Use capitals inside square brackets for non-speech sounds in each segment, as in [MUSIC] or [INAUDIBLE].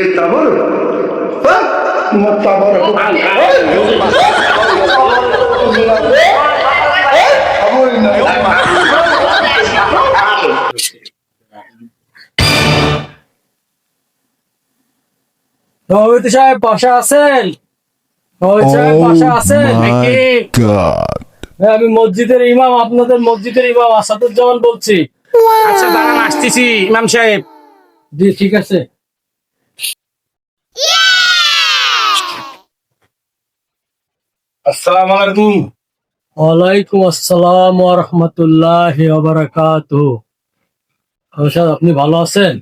এ তাবর হ্যাঁ তাবর সভাপতি সাহেব পাশে আছেন? সভাপতি সাহেব পাশে আছেন? নাকি? হ্যাঁ, আমি মসজিদের ইমাম আপনাদের মসজিদের ইমাম আসাদুজ্জামান বলছি। আচ্ছা দাঁড়ান আসতেছি ইমাম সাহেব। জি ঠিক আছে। আসসালামু আলাইকুম ওয়ালাইকুম আসসালাম ওয়া রাহমাতুল্লাহি ওয়া বারাকাতুহু সাহেব আপনি ভালো আছেন?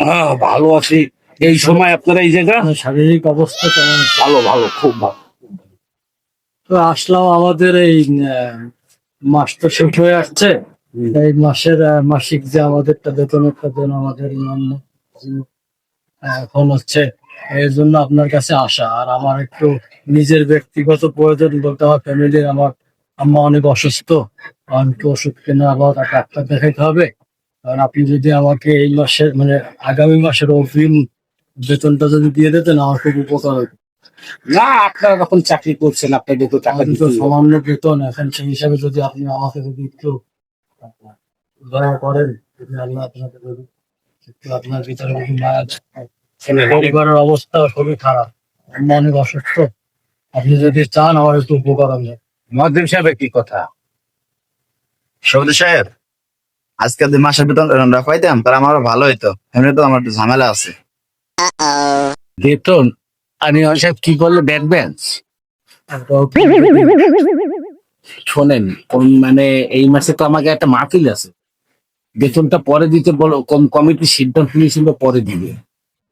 হ্যাঁ ভালো আছি। এই সময় আপনারা এই জায়গা? শারীরিক অবস্থা কেমন? ভালো ভালো খুব ভালো। তো আসলাম আমাদের এই মাস তো শেষ হয়ে আসছে। এই মাসের মাসিক যে আমাদেরটা বেতনেরটা দেন আমাদের এখন হচ্ছে এই জন্য আপনার কাছে আসা। আর আমার একটু নিজের ব্যক্তিগত প্রয়োজন বলতে আমার ফ্যামিলির আমার আম্মা অনেক অসুস্থ। অনেক ওষুধ কেনা আবার ডাক্তার দেখাইতে হবে। কারণ আপনি যদি আমাকে এই মাসের মানে আগামী মাসের অগ্রিম বেতনটা যদি দিয়ে দিতেন আমার খুব উপকার হতো না আপনারা যখন চাকরি করছেন আপনাদের তো টাকা সামান্য বেতন এখন সেই হিসাবে যদি আপনি আমাকে যদি একটু দয়া করেন যদি আল্লাহ আপনাকে যদি একটু আপনার ভিতরে। পরিবারের অবস্থা খুবই খারাপ আমি অনেক অসুস্থ। আপনি যদি চান আমার একটু উপকার হবে। সাহেবের কি কথা? সৌদি সাহেব আজকে দুই মাসের বেতন আমরা পাইতাম তার আমার ভালো হইতো। এমনি তো আমার একটু ঝামেলা আছে। বেতন ইমাম সাহেব কি করলে ব্যাক বেঞ্চ শোনেন মানে এই মাসে তো আমাকে একটা মাহফিল আছে। বেতনটা পরে দিতে বলো কম- কমিটি সিদ্ধান্ত নিয়েছিল পরে দিবে।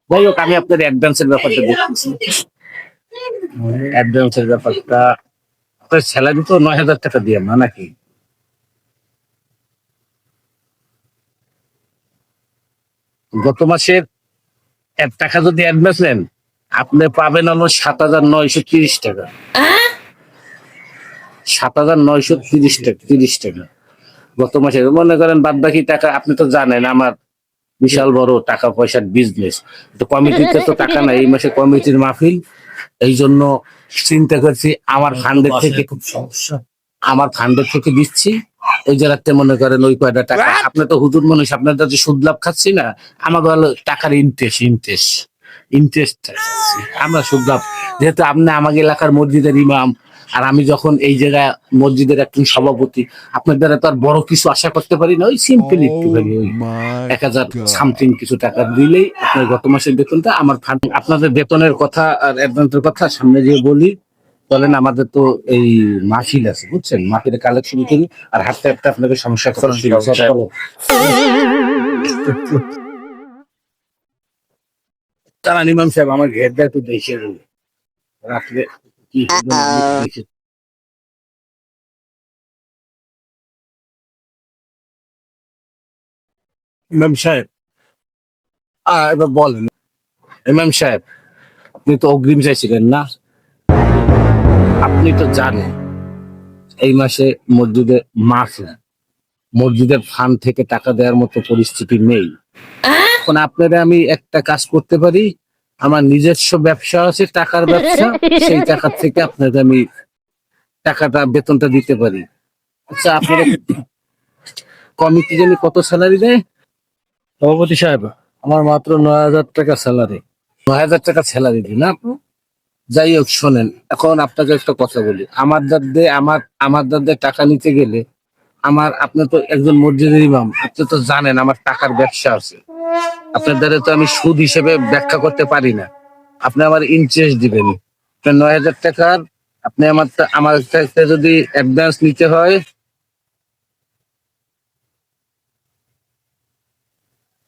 যাই হোক, আমি আপনার অ্যাডভান্সের ব্যাপারটা দেখতেছি। অ্যাডভান্সের ব্যাপারটা, আপনার স্যালারি তো নয় হাজার টাকা দিয়ে না নাকি? গত মাসের এক টাকা যদি অ্যাডভান্স নেন, আপনি পাবেন হলো সাত হাজার নয়শো তিরিশ টাকা। সাত হাজার নয়শো তিরিশ টাকা তিরিশ টাকা। গত মাসে মনে করেন বাদ বাকি টাকা আপনি তো জানেন আমার বিশাল বড় টাকা পয়সার বিজনেস তো কমিটিতে তো টাকা নাই এই মাসে কমিটির মাহফিল। এই জন্য চিন্তা করছি আমার ফান্ডের থেকে খুব সমস্যা। আমার ফান্ডের থেকে দিচ্ছি। ওই জায়গাতে মনে করেন ওই কয়টা টাকা আপনি তো হুজুর মানুষ আপনার যে সুদ লাভ খাচ্ছি না আমাকে হলো টাকার ইন্টারেস্ট ইন্টারেস্ট ইন্টারেস্ট আমরা সুদ লাভ যেহেতু আপনি আমাকে এলাকার মসজিদের ইমাম আর আমি যখন এই জায়গায় মসজিদের একজন সভাপতি আপনার দ্বারা তো আর বড় কিছু আশা করতে পারি না ওই সিম্পল একটুখানি ওই এক হাজার সামথিং কিছু টাকা দিলেই আপনার গত মাসের বেতনটা আমার ফান্ড আপনাদের বেতনের কথা আর অ্যাডভান্সের কথা সামনে দিয়ে বলি বলেন আমাদের তো এই মাহফিল আছে বুঝছেন মাহফিলের কালেকশন করি আর হাঁটতে হাঁটতে আপনাকে সমস্যা। তারা ইমাম সাহেব আমার ঘেরটা একটু দেখে দিন। না দেখে ইমাম সাহেব এবার বলেন ইমাম সাহেব আপনি তো অগ্রিম চাইছিলেন না? আপনি তো জানেন এই মাসে মসজিদে মাস মসজিদের ফান্ড থেকে টাকা দেওয়ার মতো পরিস্থিতি নেই। এখন আপনারা আমি একটা কাজ করতে পারি আমার নিজস্ব ব্যবসা আছে টাকার ব্যবসা সেই টাকা থেকে আপনাদের আমি টাকাটা বেতনটা দিতে পারি। আচ্ছা আপনারা কমিটি জানি কত স্যালারি দেয়? সভাপতি সাহেব আমার মাত্র নয় হাজার টাকা স্যালারি নয় হাজার টাকা স্যালারি দিন আপনি? যাই হোক শোনেন এখন আপনাকে একটা কথা বলি। আমার দাদে আমার আমার দাদে টাকা নিতে গেলে আমার আপনি তো একজন মসজিদের ইমাম আপনি তো জানেন আমার টাকার ব্যবসা আছে। আপনার দ্বারা তো আমি সুদ হিসেবে ব্যাখ্যা করতে পারি না। আপনি আমার ইন্টারেস্ট দিবেন। আপনার নয় হাজার টাকার আপনি আমার আমার কাছে যদি অ্যাডভান্স নিতে হয়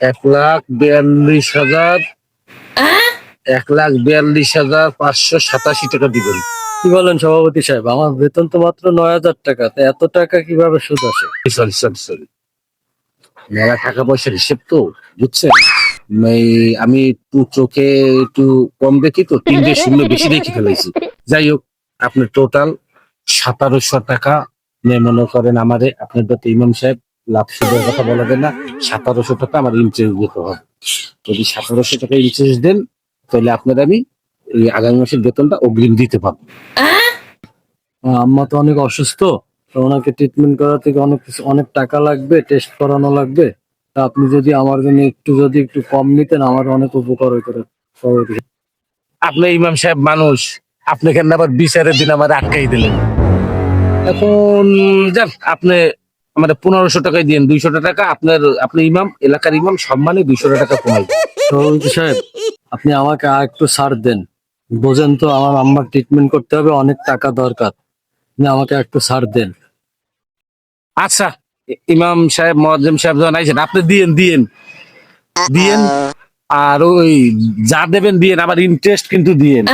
এক লাখ বিয়াল্লিশ হাজার এক লাখ বিয়াল্লিশ হাজার পাঁচশো সাতাশি টাকা দিবেন। কি বলেন সভাপতি সাহেব? আমার বেতন তো মাত্র নয় হাজার টাকা তা এত টাকা কীভাবে সুদ আসে? সরি সরি সরি মেলা টাকা পয়সার হিসেব তো বুঝছেন? আমি একটু চোখে একটু কম দেখি তো তিনটে শূন্য বেশি দেখে ফেলেছি যাই হোক আপনি টোটাল সতেরোশো টাকা মনে করেন আমারে আপনার তো ইমাম সাহেব লাভ সুদের কথা বলা যায় না সতেরোশো টাকা আমার ইন্টারেস্ট দিতে হবে। যদি সতেরোশো টাকা ইন্টারেস্ট দেন তাহলে আপনার আমি আগামী মাসের বেতনটা অগ্রিম দিতে পারব। আম্মা তো অনেক অসুস্থ। তো ওনাকে ট্রিটমেন্ট করা থেকে অনেক কিছু অনেক টাকা লাগবে টেস্ট করানো লাগবে। তা আপনি যদি আমার জন্য একটু যদি একটু কম নিতেন আমার অনেক উপকার হয়ে করে আপনি ইমাম সাহেব মানুষ আপনি কেন আবার বিচারের দিন আমার আটকাই দিলেন। এখন যান আপনি আমাদের পনেরোশো টাকায় দিন দুইশো টাকা আপনার আপনি ইমাম এলাকার ইমাম সম্মানে দুইশো টাকা কমাই। সভাপতি সাহেব আপনি আমাকে আর একটু ছাড় দেন। বোঝেন তো আমার আম্মার ট্রিটমেন্ট করতে হবে অনেক টাকা দরকার। আপনি আমাকে একটু ছাড় দেন। আচ্ছা ইমাম সাহেব মহাজম সাহেব যখন আইছেন আপনি দিয়েন দিয়েন। দিয়েন আর ওই যা দেবেন দিয়েন আবার ইন্টারেস্ট কিন্তু দিয়েন।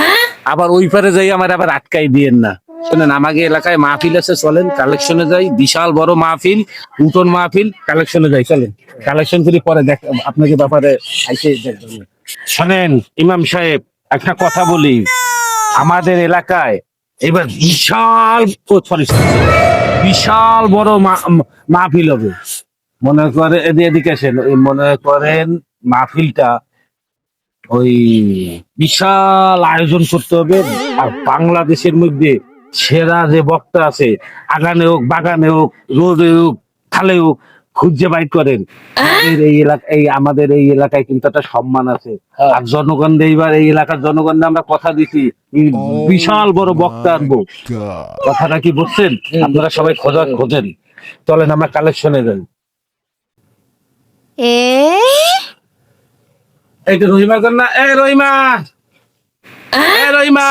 আবার ওই পারে যাই আমার আবার আটকাই দিয়েন না। শোনেন আমাকে এলাকায় মাহফিল আছে চলেন কালেকশনে যাই। বিশাল বড় মাহফিল উঠোন মাহফিল কালেকশনে যাই চলেন। কালেকশন করি পরে দেখ আপনাকে ব্যাপারে আইসে। শোনেন ইমাম সাহেব একটা কথা বলি। আমাদের এলাকায় এবার বিশাল বিশাল বড় মাহফিল হবে। মনে করে, এদি- এদিকে আসেন মনে করেন মাহফিলটা ওই বিশাল আয়োজন করতে হবে। আর বাংলাদেশের মধ্যে সেরা যে বক্তা আছে, আগানে হোক, বাগানে হোক, রোদে হোক, খালে হোক খুঁজে বাইর করেন। এই এলাকা এই আমাদের এই এলাকায় কিন্তু একটা সম্মান আছে। আর জনগণ এইবার এই এলাকার জনগণ আমরা কথা দিছি। বিশাল বড় বক্তা আনব। কথাটা কি বুঝছেন? আপনারা সবাই খোঁজা খোঁজেন। চলেন আমরা কালেকশনে যাই। এই তো রহিমা কন্যা। এ রহিমা! এ রহিমা!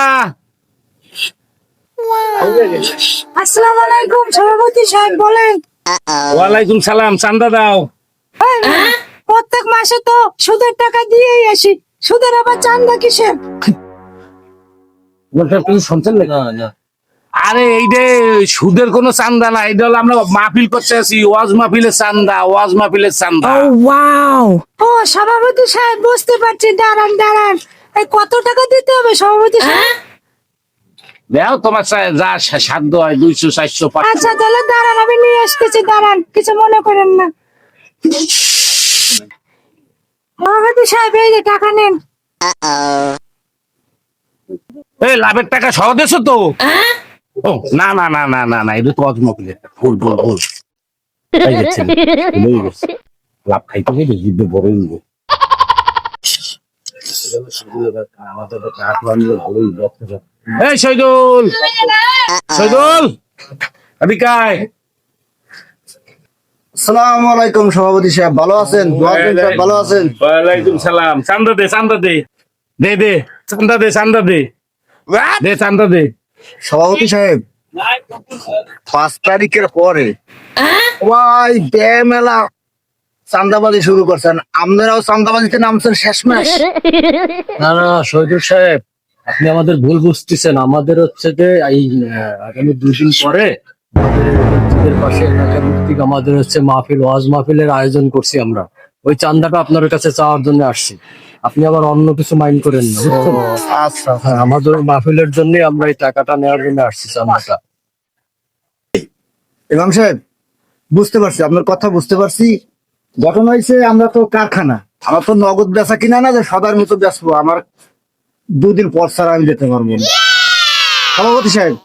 আসসালামু আলাইকুম সভাপতি সাহেব বলেন। ওয়ালাইকুম সালাম চান্দা দাও। প্রত্যেক মাসে তো সুদের টাকা দিয়েই আসি। সুদের আবার চান্দা কিসের? শুনছেন না না। আরে এই যে সুদের কোনো চান্দা না এটা হলো আমরা মাহফিল করতে আছি ওয়াজ মাহফিলের চান্দা ওয়াজ মাহফিলের চান্দা। ওয়াও। ও সভাপতি সাহেব বুঝতে পারছি দাঁড়ান দাঁড়ান। কত টাকা দিতে হবে সভাপতি সাহেব? দেখো তোমার যা সাধ্য হয় দুইশো চারশো আচ্ছা তাহলে দাঁড়ান আমি নিয়ে আসতেছি দাঁড়ান কিছু মনে করেন না। সভাপতি সাহেব এই যে টাকা নেন। এই লাভের টাকা সহ দেছো তো? ও না না না না না না এটা তো ভুল ভুল ভুল। লাভ খাইতে গেলে জিভে বড়। নিবে এই শহীদুল! শহীদুল! আদিকায় আসসালামু আলাইকুম সভাপতি সাহেব ভালো আছেন? ভালো আছেন? ওয়ালাইকুম সালাম। চান্দা দে চান্দা দে। দে দে। চান্দা দে চান্দা দে। দে চান্দা দে। সভাপতি সাহেব পাঁচ তারিখের পরে ওয়াই বে মেলা চান্দাবাজি শুরু করছেন। আপনারাও চান্দাবাজিতে নামছেন শেষ মাস [LAUGHS] না না শহীদুল সাহেব আপনি আমাদের ভুল বুঝতেছেন। আমাদের হচ্ছে যে এই আগামী দুই দিন পরে মসজিদের পাশে এলাকা ভিত্তিক আমাদের হচ্ছে মাহফিল ওয়াজ মাহফিলের আয়োজন করছি আমরা। ওই চান্দাটা আপনার কাছে চাওয়ার জন্য আসছি। আপনি আবার অন্য কিছু মাইন্ড করেন না আচ্ছা। হ্যাঁ আমাদের মাহফিলের জন্য আমরা এই টাকাটা নেওয়ার জন্য আসছি চান্দাটা ইমাম সাহেব বুঝতে পারছি আপনার কথা বুঝতে পারছি। ঘটনা হয়েছে আমরা তো কারখানা। আমার তো নগদ বেচা কিনা না যে সদার মতো বেচবো। আমার দুদিন পর ছাড়া আমি যেতে পারব না। সভাপতি সাহেব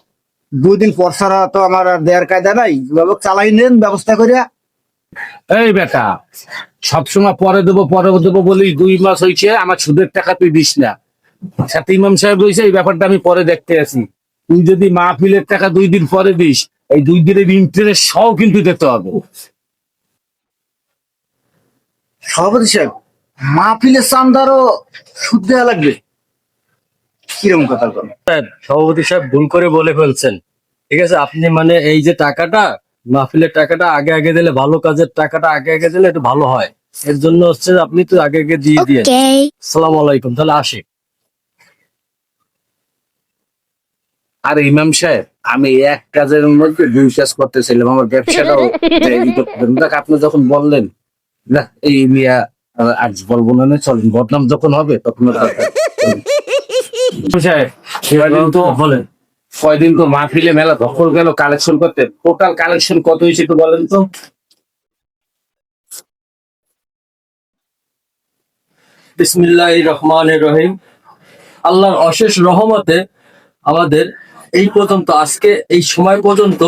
দুদিন পর ছাড়া তো আমার আর দেয়ার কায়দা নাই। যেভাবে চালাই নেন ব্যবস্থা করিয়া এই বেটা সবসময় পরে দেবো পরে দেবো বলি দুই মাস হয়েছে আমার সুদের টাকা তুই দিস না। সাথে ইমাম সাহেব রয়েছে এই ব্যাপারটা আমি পরে দেখতে আছি তুই যদি মাহফিলের টাকা দুই দিন পরে দিস এই দুই দিনের ইন্টারেস্ট সহ কিন্তু দিতে হবে। সভাপতি সাহেব মাহফিলের চান্দারও সুদ দেওয়া লাগবে। কীরকম কথা বলেন? সভাপতি সাহেব ভুল করে বলে ফেলছেন। ঠিক আছে আপনি মানে এই যে টাকাটা মাহফিলের টাকাটা আগে আগে দিলে ভালো কাজের টাকাটা আগে আগে দিলে একটু ভালো হয়। এর জন্য হচ্ছে আপনি তো আগে আগে দিয়ে দিয়ে সালাম আলাইকুম তাহলে আসি। আর ইমাম সাহেব আমি এক কাজের মধ্যে দুই কাজ করতেছিলাম আমার ব্যবসাটাও। দেখ, আপনি যখন বললেন না এই নিয়ে আহ, আজ বলব না না, চলেন বদনাম যখন হবে তখন তো বলেন। কয়দিন তো মাহফিলে মেলা দখল গেল কালেকশন করতে। টোটাল কালেকশন কত হয়েছে একটু বলেন তো। বিসমিল্লাহ রহমান রহিম। আল্লাহর অশেষ রহমতে আমাদের এই পর্যন্ত আজকে এই সময় পর্যন্ত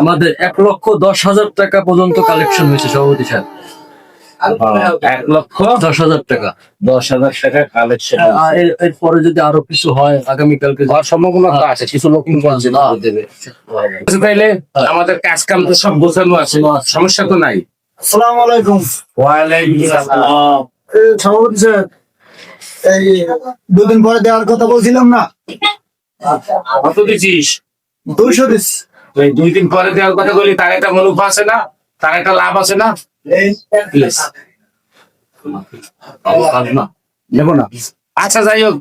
আমাদের এক লক্ষ দশ হাজার টাকা পর্যন্ত কালেকশন হয়েছে সভাপতি সাহেব। এক লক্ষ দশ হাজার টাকা। দশ হাজার টাকা কালেকশন এরপরে যদি আরও কিছু হয় আগামীকালকে হওয়ার সম্ভাবনা তো আছে কিছু লোক দেবে। তাইলে আমাদের কাজ কাম তো সব গোছানো আছে সমস্যা তো নাই। আসসালামু আলাইকুম। এই সভাপতি সাহেব, এই দুদিন পরে দেওয়ার কথা বলছিলাম না? কত দিছিস? দুইশো দিস। ওই দুই দিন পরে দেওয়ার কথা বলি তার একটা মুনাফা আছে না তার একটা লাভ আছে না? প্লিজ নেব না আচ্ছা যাই হোক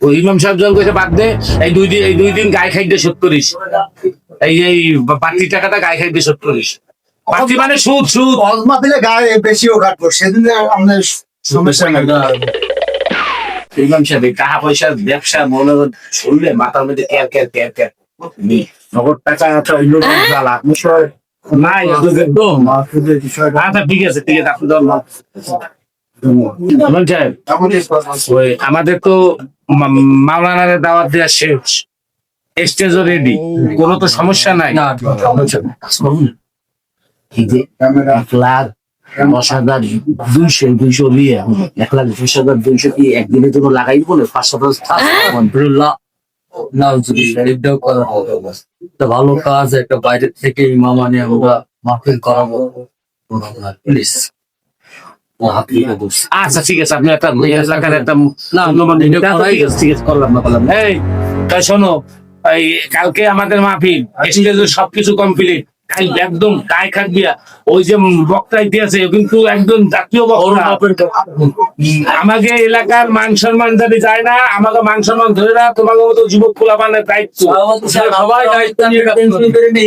ওই ইমাম সাহেব জন কইছে বাদ দে এই দুই দিন এই দুই দিন গায়ে খাইতে শোধ করিস এই এই বাড়তি টাকাটা গায়ে খাইতে শোধ করিস বাড়তি মানে সুদ সুদ অজমা দিলে গায়ে বেশিও কাটবো সেদিন আমাদের সমস্যা ইমাম সাহেব টাকা পয়সার ব্যবসা মনে হয় শুনলে মাথার মধ্যে ক্যার ক্যার ক্যার ক্যার নগদ টাকা জ্বালা আচ্ছা। ঠিক আছে ঠিক আছে আপনি ধরুন ইমাম সাহেব ওই আমাদের তো মাওলানারে দাওয়াত দেওয়া শেষ। স্টেজও রেডি কোনো তো সমস্যা নাই। দশ হাজার দুইশো দুইশো নিয়ে এক লাখ দশ হাজার দুইশো কি একদিনের জন্য লাগাই বলে পাঁচশো দশ নাউজুবিল্লাহ, এটাও করা হবে। একটা ভালো কাজ একটা বাইরে থেকে ইমাম আনি আমরা মাহফিল করাবো। প্লিজ। আচ্ছা ঠিক আছে আপনি একটা একটা না, ঠিক আছে, করলাম না করলাম এই তাই শোনো এই কালকে আমাদের মাহফিল স্টেজে সবকিছু কমপ্লিট একদম গায়ে খাটবিয়া ওই যে বক্তাই দিয়েছে কিন্তু একদম জাতীয় বক্তা। আমাকে এলাকার মান সম্মান যদি যায় না আমাকে মান সম্মান ধরে না তোমাকে মতো যুবক খোলা মানে দায়িত্ব সবাই দায়িত্ব।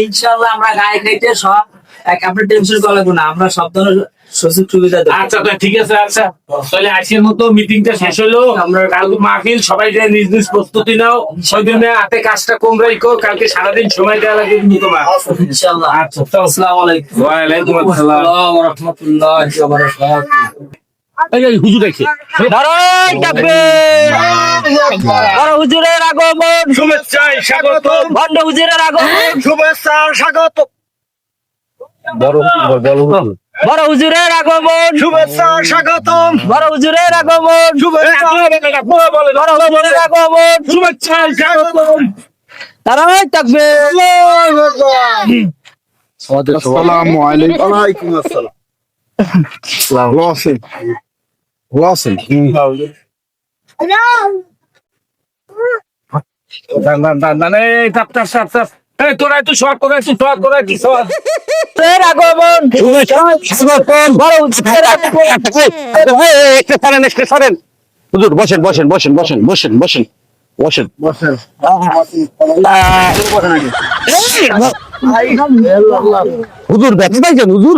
ইনশাল্লাহ আমরা গায়ে খাইতে সব এক আপনি টেনশন করা না আমরা সব ধরনের সুযোগ সুবিধা আচ্ছা তো ঠিক আছে আচ্ছা। তাহলে আজকের মতো মিটিংটা শেষ হলো। আমরা কালকে মাহফিল সবাই যায় নিজ নিজ প্রস্তুতি নাও ওই জন্য হাতে কাজটা কম রাখো কালকে সারাদিন সময় দেওয়া লাগবে কিন্তু তোমার। ইনশাল্লাহ আচ্ছা তো আসসালামু আলাইকুম। ওয়ালাইকুম আসসালাম। ওয়া রাহমাতুল্লাহি ওয়া বারাকাতুহু। এই এই হুজুর দেখে হুজুরের আগমন। শুভেচ্ছায় স্বাগত ভণ্ড হুজুরের আগমন। শুভেচ্ছা স্বাগত বড় বড় বড় হুজুরের আগমন। শুভেচ্ছা স্বাগতম। বড় হুজুরের আগমন। শুভেচ্ছা। বড় হুজুরের আগমন। শুভেচ্ছায় স্বাগত তারাই থাকবে। আসসালামু আলাইকুম। ওয়ালাইকুম আসসালাম। ভালো আছেন? না না না না এই তাপ তাপ তাপ তোরা একটু শর্ট করে একটু শর্ট করে একটু শর্ট হুজুরের আগমন। ছাড়েন হুজুর বসেন বসেন বসেন বসেন বসেন বসেন। বসেন। বসেন। হুজুর ব্যথা পাইছেন হুজুর?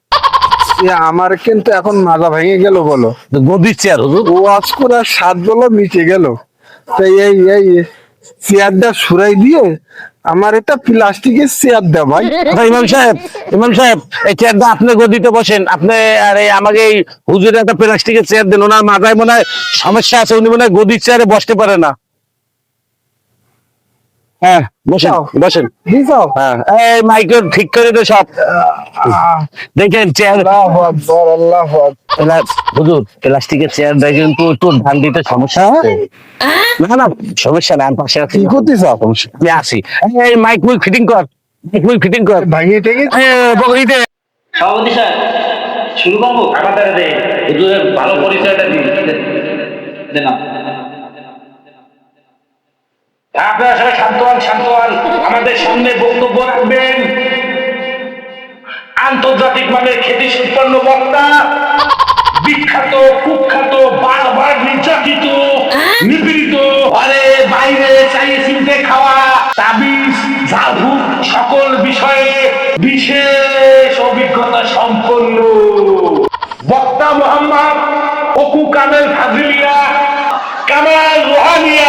আমার কিন্তু এখন মাজা ভেঙে গেল বলো। গদির চেয়ার হুজুর। ওয়াজ করার স্বাদ বলো মিটে গেল। তাই এই এই চেয়ারটা সরাই দিয়ে আমার একটা প্লাস্টিকের চেয়ার দাও ভাই। ইমাম সাহেব ইমাম সাহেব এই চেয়ারটা আপনি গদিতে বসেন। আপনি আর এই আমাকে এই হুজুরের একটা প্লাস্টিকের চেয়ার দেন ওনার মাথায় মনে হয় সমস্যা আছে উনি মনে হয় গদির চেয়ারে বসতে পারে না। হ্যাঁ বসেন। বসেন। হ্যাঁ এই মাইক্রো ঠিক করে দে সব। দেখেন চেয়ার হুজুর প্লাস্টিকের চেয়ার দেখে কিন্তু একটু ধান দিতে সমস্যা আছে? না না সমস্যা না আমি পাশে আছি। কি করতে চাও আমি আসি এই মাইক মুইক ফিটিং কর মাইক মুইক ফিটিং কর। ভাঙিয়ে টেকে এই, সভাপতি সাহেব শুরু করব? আমাদের দে। হুজুরের ভালো পরিচয়টা দিন দেন। আপনারা শান্ত হন শান্ত হন। আমাদের সামনে বক্তব্য রাখবেন। আন্তর্জাতিক মানের খ্যাতি সম্পন্ন বক্তা, বিখ্যাত, কুখ্যাত, বারবার নির্যাতিত, নিপীড়িত, ঘরে বাইরে চাইয়ে চিনতে খাওয়া, তাবিজ ঝাড়ফুঁক সকল বিষয়ে বিশেষ অভিজ্ঞতা সম্পন্ন। বক্তা মোহাম্মদ অকু কামেল ফাজিলিয়া কামাল রোহানিয়া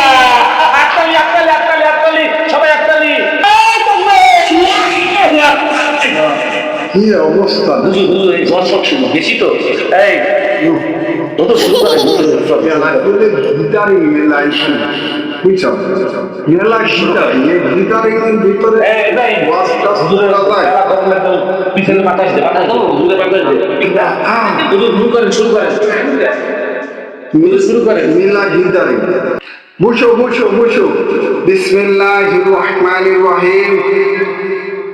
কি অবস্থা। হুজুর হুজুর এই জ্বর সব ছিল বেশি তো? এই ও তো শুরু করে গিটারিং লাইসেন্স বুঝছ? মেলা গিটারিং এই গিটারিং এর ভিতরে এই ওয়াজ টাজ করা যায়। পিছনে বাতাস দে বাতাস দাও হুজুরে বাতাস দে। হুজুর শুরু করেন শুরু করেন। শুরু করেন। মেলা গিটারিং বসো বসো বসো বিসমিল্লাহির রহমানির রহিম।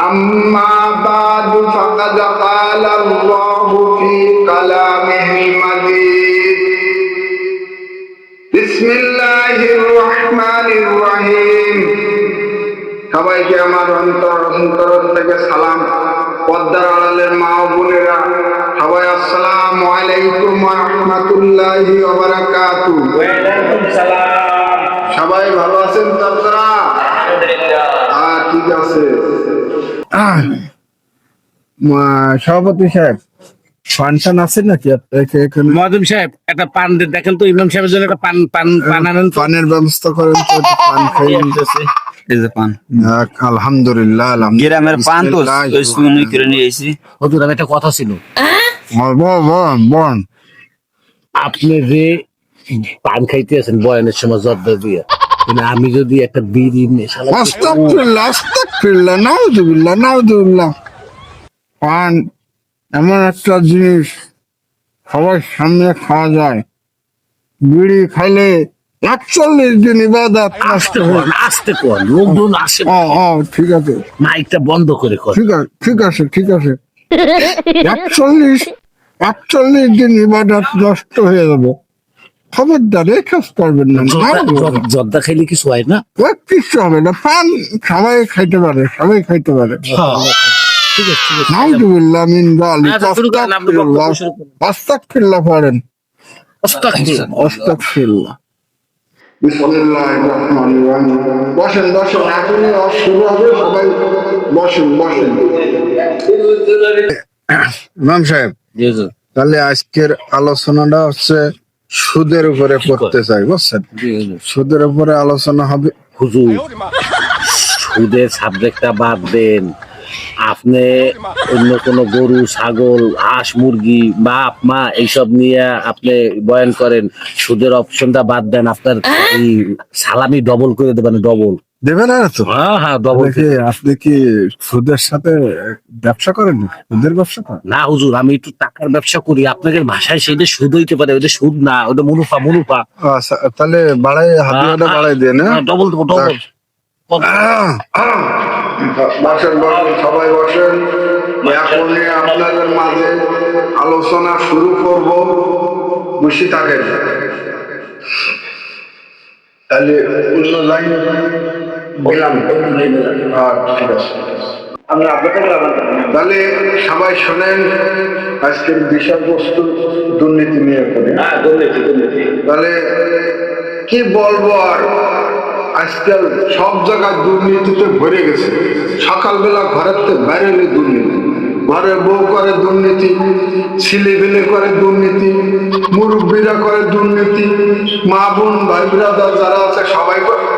أما بعد فقد قال الله في كلامه المجيد بسم الله الرحمن الرحيم সবাইকে আমার অন্তর অন্তর থেকে সালাম পদ্মার আড়ালের মা ও বোনেরা সবাই আসসালাম আলাইকুম রহমতুল্লাহি ওবারাকাতু ওয়ালাইকুম সালাম সবাই ভালো আছেন তো আপনারা হ্যাঁ ঠিক আছে সভাপতি সাহেব ফাংশন আছে নাকি? এখানে সাহেব একটা পান দেখেন তো ইমাম সাহেবের জন্য একটা পান পান পান আনেন পানের ব্যবস্থা করেন তো পান খাই আলহামদুলিল্লাহ আলহামদুলিল্লাহ। গ্রামের পান তো বিসমিল্লাহ। ওই সুমনি করে নিয়ে এসেছি। হুজুর আমি একটা কথা ছিল। বল বল বল। আপনি যে পান খাইতে আছেন বয়ানের সময় জর্দা দিয়ে আমি যদি একটা বিড়ি নেশা আস্তাগফিরুল্লাহ নাউযুবিল্লাহ নাউযুবিল্লাহ পান এমন একটা জিনিস সবার সামনে খাওয়া যায়। বিড়ি খাইলে একচল্লিশ দিন ইবাদত নষ্ট আস্তে হয়ে আস্তে কর লোকজন আসে। ও ও ঠিক আছে। মাইকটা বন্ধ করে কর। ঠিক আছে ঠিক আছে ঠিক আছে। একচল্লিশ একচল্লিশ দিন ইবাদত নষ্ট হয়ে যাবে। খবরদার কাজ করবেন না। জর্দা- খাইলে কিছু হয় না? কিচ্ছু হবে না। পান সবাই খাইতে পারে সবাই খাইতে পারে। ঠিক আছে নাউজুবিল্লাহ মিন যালিক শুরু করেন, আপনি বক্তব্য শুরু করেন। আস্তাগফিরুল্লাহ পড়েন। আস্তাগফিরুল্লাহ। আস্তাগফিরুল্লাহ। বিসমিল্লাহির রহমানির রহিম। বসেন বসেন। এখনই শুরু হবে সবাই বসেন বসেন। ইমাম সাহেব তাহলে আজকের আলোচনাটা হচ্ছে সুদের উপরে করতে চাই বুঝছেন? সুদের উপরে আলোচনা হবে। হুজুর সুদের সাবজেক্টটা বাদ দেন। আপনি অন্য কোনো গরু ছাগল হাঁস মুরগি বাপ মা এইসব নিয়ে আপনি বয়ান করেন। সুদের অপশনটা বাদ দেন। আপনার এই সালামি ডবল করে দেবেন ডবল দেবে না তো? হ্যাঁ হ্যাঁ আপনি কি সুদের সাথে ব্যবসা করেন? সুদের ব্যবসা না হুজুর আমি একটু টাকার ব্যবসা করি। আপনাদের ভাষায় সেটা সুদ হইতে পারে ওটা সুদ না ওটা মুনুফা মুনুফা। আচ্ছা, তাহলে বাড়াই হাতিয়াটা বাড়াই দেন হ্যাঁ ডবল দেবো ডবল বসেন বসেন সবাই বসেন। এখন আপনাদের মাঝে আলোচনা শুরু করব। বসে থাকেন তাহলে অন্য লাইন হ্যাঁ, ঠিক আছে। তাহলে সবাই শোনেন আজকের বিষয়বস্তু দুর্নীতি নিয়ে করে তাহলে কি বলব আর? আজকাল সব জায়গায় দুর্নীতিতে ভরে গেছে। সকালবেলা ঘরের থেকে বাইরে দুর্নীতি। ঘরে বউ করে দুর্নীতি ছেলে বেলে করে দুর্নীতি, মুরব্বীরা করে দুর্নীতি, মা বোন ভাই বিরাদার যারা আছে সবাই করে।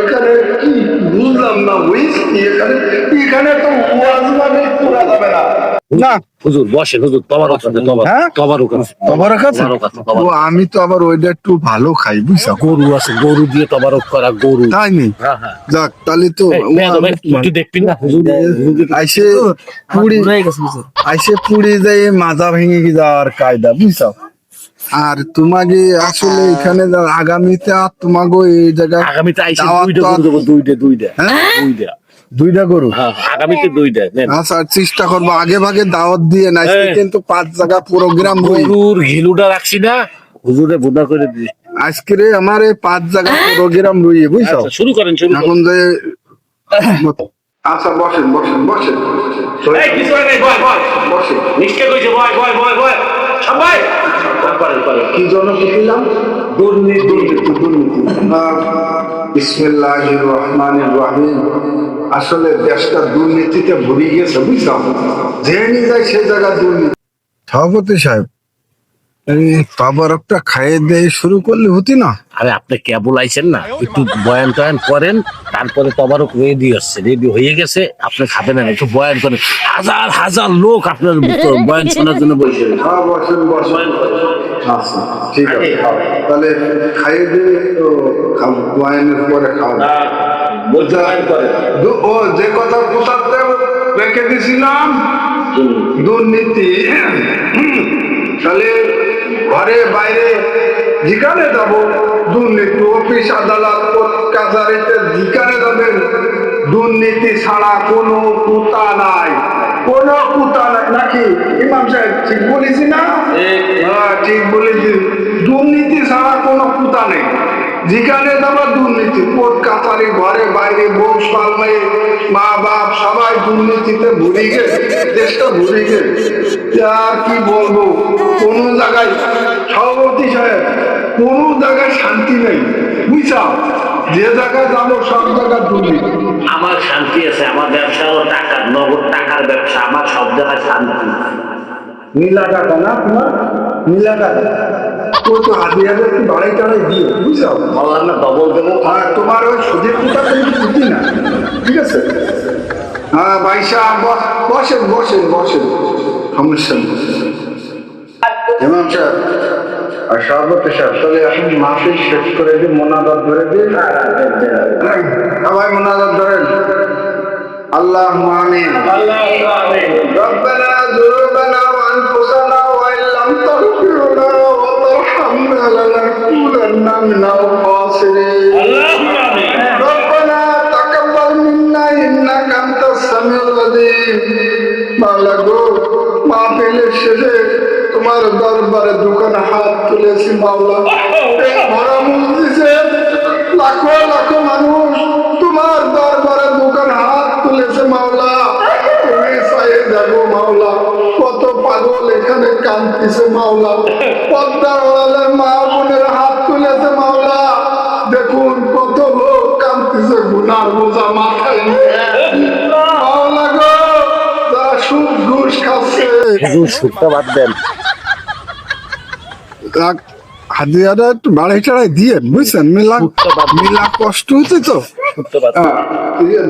এখানে কি বুঝলাম না বুঝছি এখানে? এখানে তো ওয়াজ মানে যাবে না। হুজুর হুজুর ও আমি তো আবার ওইটা একটু ভালো খাই বুঝছ? গরু আছে গরু দিয়ে তবারক করা গরু। তাই নি? হ্যাঁ হ্যাঁ। যাক তাহলে তো এই, একটু একটু দেখবি না? আইসে পুরি আইসে পুরি যাই মাজা ভেঙে কি যাওয়ার কায়দা বুঝছ? আর তোমাকে আসলে এখানে যা- আগামীতে আর তোমাকে এই জায়গায় আগামীতে আইসে দুইটা করে দুইটা দুইটা হ্যাঁ? দুইটা। দুইটা গরু? হ্যাঁ আগামীতে দুইটা আচ্ছা চেষ্টা করব আগে ভাগে দাওয়াত দিয়ে না হ্যাঁ। কিন্তু পাঁচ জায়গা প্রোগ্রাম হই গরুর ঘিলুটা রাখছি না হুজুরে বোনা করে দিই আজকে রে আমার এই পাঁচ জায়গা প্রোগ্রাম রইয়ে বুঝছ? আচ্ছা শুরু করেন শুরু এখন যে আচ্ছা বসেন বসেন বসেন। এই কিছু নাই বয় বয়। বসেন। নিশ্চয় কইছে বয় বয় বয় বয়। সবাই! কি জন্য দুর্নীতি। দুর্নীতি আসলে দেশটা দুর্নীতিতে গেছে বুঝছ? যে যায় সেই জায়গা দুর্নীতি। সভাপতি সাহেব খাইয়ে দিয়ে শুরু করলে হতি না? আরে আপনি কেবল আইছেন না একটু বয়ান টয়ান করেন তারপরে তবারক রেডি হচ্ছে। রেডি হয়ে গেছে আপনি খাবেন না একটু বয়ান করেন। হাজার হাজার লোক আপনার বয়ান শোনার জন্য বসে বসেন বসেন। আচ্ছা ঠিক আছে। তাহলে খাইয়ে দিয়ে তো ওয়াইনের পরে দু- ও যে কথা পোষাতে রেখে দিছিলাম। দুর্নীতি তাহলে ঘরে বাইরে যেখানে যাব দুর্নীতি অফিস আদালত কাছারিতে যেখানে যাবেন। দুর্নীতি ছাড়া কোনো কুতা নাই। কোনো কুতা নাই নাকি ইমাম সাহেব ঠিক বলেছি না হ্যাঁ ঠিক বলেছি দুর্নীতি ছাড়া কোনো কুতা নেই যেখানে যাব দুর্নীতি কোর্ট কাছারি ঘরে বাইরে বউ সালমে মা বাপ সবাই দুর্নীতিতে ভরে গেছে দেশটা ভরে গেছে আর কি বলব কোন জায়গায় সভাপতি সাহেব কোন জায়গায় শান্তি নেই বুঝছা যে জায়গায় যাব সব জায়গায় দুর্নীতি আমার শান্তি আছে আমার ব্যবসা ও টাকার নগদ টাকার ব্যবসা আমার সব জায়গায় শান্তি। নীলা টাকা না তোমার নীলা টাকা তো তো হাজির হাজার কি বাড়াই টাড়াই দিও বুঝছ? মৌলানা ডবল দেবো। তোমার ওই সুদের কুটা কিন্তু ছুটি না ঠিক আছে? হ্যাঁ বাইশা বসেন বসেন বসেন। সমস্যা নেই। ইমাম সাহেব। আর সভাপতি সাহেব তাহলে এখন মাসিক শেষ করে দিন মোনাজাত ধরে দিন সবাই মোনাজাত ধরেন আল্লাহ আমিন ربنا ذنوبنا وانفسنا وان لم تغفر لنا وترحمنا لنكونن من الخاسرين ربنا تقبل منا انك انت السميع العليم মাওলা গো মাহফিলের শেষে তোমার দরবারে দোকানে হাত তুলেছি, মাওলা। ভরা লাখো লাখো মানুষ তোমার দরবারে দোকানে হাত তুলেছে, মাওলা। তুমি চাইয়ে দেখো, মাওলা, কত পাগল এখানে কাঁদতেছে, মাওলা। পদ্মার ওড়ালের মা বোনের হাত তুলেছে, মাওলা। দেখুন কত লোক কাঁদতেছে, গুনার বোঝা মাথায়। মাওলা গো সুদ ঘুষ খাচ্ছে। হুজুর সুখটা বাদ দেন। একটু বাড়াই টাড়াই দিয়ে বুঝছেন? মেলা মেলা কষ্ট হচ্ছে তো।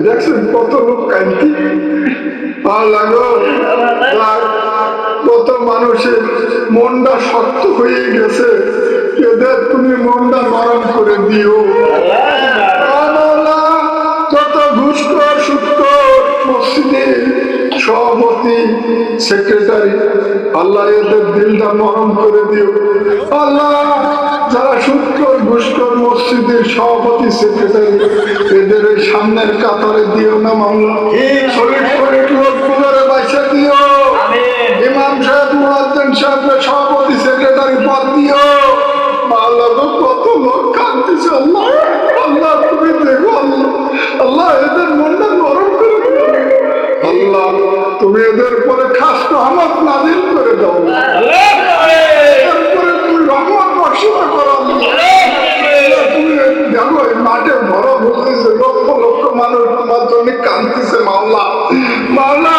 দেখছেন কত লোক কান্তি? লাগো কত মানুষের মনটা শক্ত হয়ে গেছে। এদের তুমি মনটা নরম করে দিও। সভাপতি সেক্রেটারি আল্লাহ এদের দিলটা নরম করে দিও। আল্লাহ যারা সুৎখোর ঘুষখোর মসজিদের সভাপতি সেক্রেটারি এদের ওই সামনের কাতারে দিও না মামলা শরীর করে লোক পুনরে বাইসা দিও। ইমাম সাহেব মুয়াজ্জিন সাহেবের সভাপতি সেক্রেটারি পদ দিও। আল্লাহ গো, কত লোক কাঁদতেছে আল্লাহ। আল্লাহ তুমি দেখো আল্লাহ। আল্লাহ এদের মনটা আল্লাহ তুমি এদের পরে খাস রহমত নাজিল করে দাও। তুমি বর্ষিত তুমি মাঠে কাঁদতেছে, মাওলা। মাওলা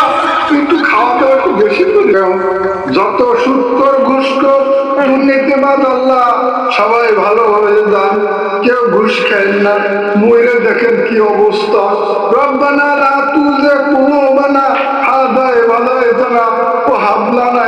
খাওয়া দাওয়া বেশি। যত সবাই ভালোভাবে যান কেউ ঘুষ খায় না। ময়ূরে দেখেন কি অবস্থা। রব্বানা কুলুবানা হাদায়ে বাদায়েতানা ওয়া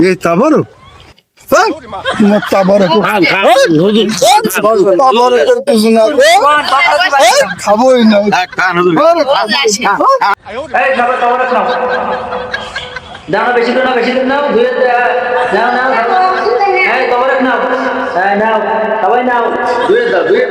এই তাবারক? খাবই না। দাঁড়া বেশি করে না বেশি করে নাও। ধুয়ে হ্যাঁ, নাও নাও নাও। সবাই হ্যাঁ, নাও। ধুয়ে দাও ধুয়ে।